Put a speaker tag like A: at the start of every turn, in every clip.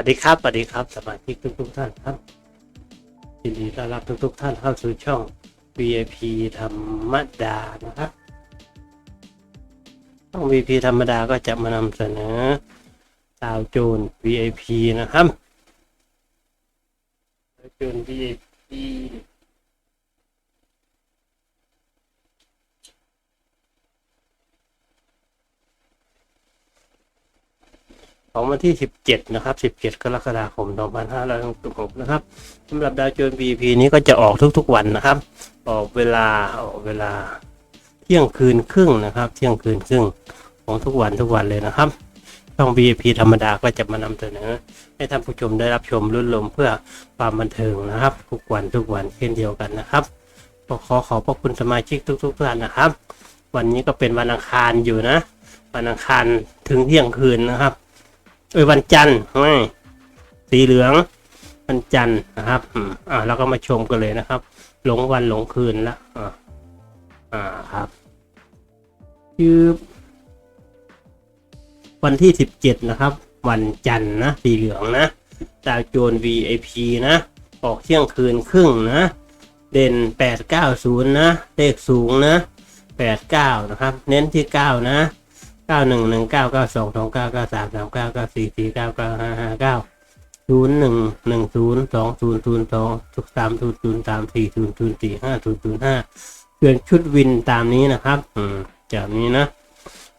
A: วัสดีครับสวัสดีครับสมาชิกทุกทุกท่านครับยินดีต้อนรับทุกทุกท่านเข้าสู่ช่อง VIP ธรรมดานะครับช่อง VIP ธรรมดาก็จะมานำเสนอดาวโจน VIP นะครับดาวโจน VIP ของวันที่ 17 นะครับ 17 กรกฎาคม 2566 นะครับสำหรับดาวโจนส์ VIP นี้ก็จะออกทุกๆวันนะครับ ออกเวลาออกเวลาเที่ยงคืนครึ่งนะครับ เที่ยงคืนครึ่งของทุกวันทุกวันเลยนะครับ ช่อง VIP ธรรมดาก็จะมานำเสนอ ให้ท่านผู้ชมได้รับชมรุ่นลมเพื่อความบันเทิงนะครับ ทุกวันทุกวันเช่นเดียวกันนะครับขอขอบพระคุณสมาชิกทุกๆท่านนะครับ วันนี้ก็เป็นวันอังคารอยู่นะ วันอังคารถึงเที่ยงคืนนะครับ เอ้ยวันจันทร์ไม่สีเหลืองวันจันทร์นะครับอ่าเราก็มาชมกันเลยนะครับ หลงวันหลงคืนละอ่าอ่าครับคือวันที่สิบเจ็ดนะครับ วันจันทร์นะสีเหลืองนะดาวโจน VIP นะ ออกเที่ยงคืนครึ่งนะ เด่นแปดเก้าศูนย์นะ เลขสูงนะแปดเก้านะครับ เน้นที่เก้านะ เก้าหนึ่งหนึ่งเก้าเก้าสองสองเก้าเก้าสามสามเก้าเก้าสี่สี่เก้าเก้าห้าห้าเก้าศูนย์หนึ่งหนึ่งศูนย์สองศูนย์ศูนย์สองสามศูนย์ศูนย์สามสี่ศูนย์ศูนย์สี่ห้าศูนย์ศูนย์ห้าเปลี่ยนชุดวินตามนี้นะครับ อืมจากนี้นะ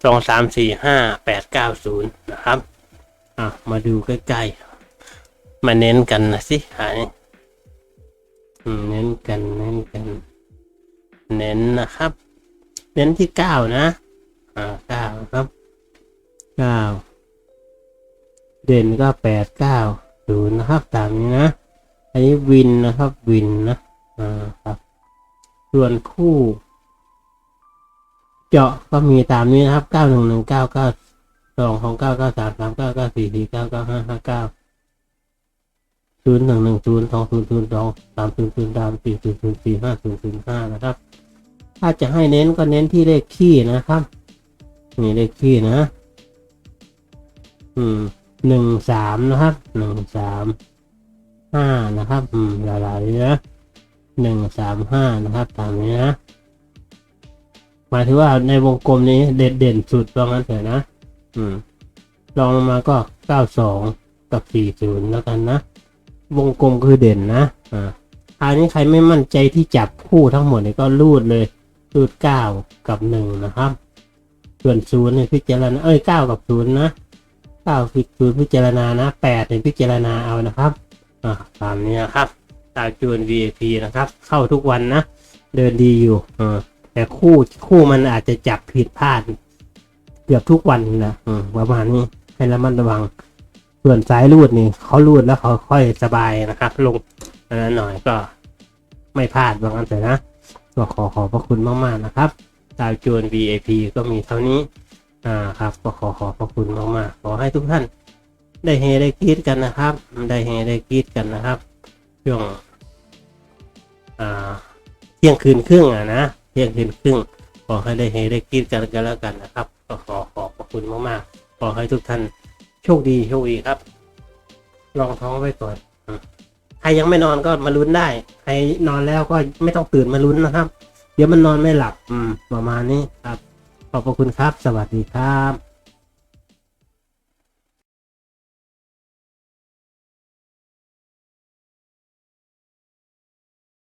A: สองสามสี่ห้าแปดเก้าศูนย์นะครับ อะ มาดูใกล้ๆ มาเน้นกันนะสิหายอืมเน้นกัน เน้นกัน เน้นนะครับ เน้นที่เก้านะ อ่าเก้าครับเก้าเด่นก็แปดเก้าศูนย์นะครับตามนี้นะ อันนี้วินนะครับวินนะอ่าครับ ส่วนคู่ เจาะก็มีตามนี้นะครับเก้าหนึ่งหนึ่งเก้าเก้าสองของเก้าเก้าสามสามเก้าเก้าสี่สี่เก้าเก้าห้าห้าเก้าศูนย์หนึ่งหนึ่งศูนย์สองศูนย์ศูนย์สองสามศูนย์ศูนย์สามสี่ศูนย์ศูนย์สี่ห้าศูนย์ศูนย์ห้านะครับ ถ้าจะให้เน้นก็เน้นที่เลขขี้นะครับ นี่เลขที่นะ อืมหนึ่งสามนะครับหนึ่งสามห้านะครับ อืมหลายๆนะหนึ่งสามห้านะครับ ตามนี้นะหมายถึงว่าในวงกลมนี้เด่นเด่นสุดตรงนั้นเถอะนะ อืมลองลงมาก็เก้าสองกับสี่ศูนย์แล้วกันนะ วงกลมคือเด่นนะ อ่าอันนี้ใครไม่มั่นใจที่จับคู่ทั้งหมดเนี่ยก็รูดเลยรูดเก้ากับหนึ่งนะครับ ส่วนศูนย์เนี่ยพิจารณาเอ้ยเก้ากับศูนย์นะเก้าพิศูนย์พิจารณานะแปดเนี่ยพิจารณาเอานะครับอ่าตามนี้นะครับตามจูน VIP นะครับ เข้าทุกวันนะ เดินดีอยู่อ่าแต่คู่คู่มันอาจจะจับผิดพลาดเกือบทุกวันนะอืมประมาณนี้ให้ระมัดระวัง ส่วนสายรูดนี่เขารูดแล้วเขาค่อยสบายนะครับ ลงอันนั้นหน่อยก็ไม่พลาดบางอันแต่นะก็ขอขอบพระคุณมากๆนะครับ ดาวโจน VIP ก็มีเท่านี้อ่าครับก็ขอขอบพระคุณมากๆขอให้ทุกท่าน ได้เฮได้กรีดกันนะครับ ได้เฮได้กรีดกันนะครับช่วงอ่าเที่ยงคืนครึ่งอะนะเที่ยงคืนครึ่งขอให้ได้เฮได้กรีดกันกันแล้วกันนะครับ ก็ขอขอบพระคุณมากๆขอให้ทุกท่านโชคดีโชคดีครับ ลองท้องไว้ก่อนใครยังไม่นอนก็มาลุ้นได้ ใครนอนแล้วก็ไม่ต้องตื่นมาลุ้นนะครับ เดี๋ยวมันนอนไม่หลับ อืม ประมาณนี้ครับ ขอบพระคุณครับ สวัสดีครับ